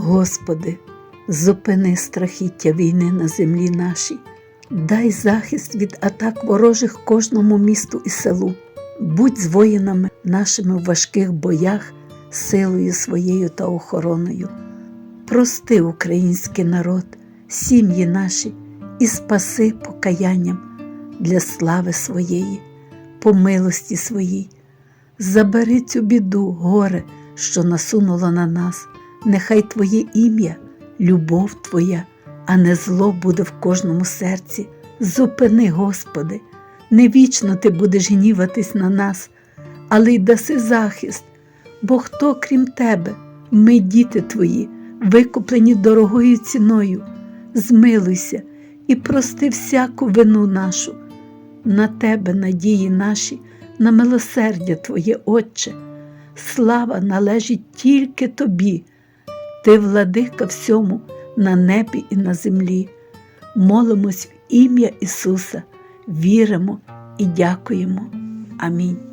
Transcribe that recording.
Господи, зупини страхіття війни на землі нашій, дай захист від атак ворожих кожному місту і селу. Будь з воїнами нашими в важких боях, силою своєю та охороною. Прости український народ, сім'ї наші і спаси покаянням для слави своєї, по милості своїй. Забери цю біду, горе, що насунуло на нас. Нехай Твоє ім'я, любов Твоя, а не зло буде в кожному серці. Зупини, Господи, не вічно Ти будеш гніватись на нас, але й даси захист, бо хто, крім Тебе, ми, діти Твої, викуплені дорогою ціною, змилуйся і прости всяку вину нашу. На Тебе надії наші, на милосердя Твоє, Отче. Слава належить тільки Тобі. Ти владика всьому на небі і на землі. Молимось в ім'я Ісуса, віримо і дякуємо. Амінь.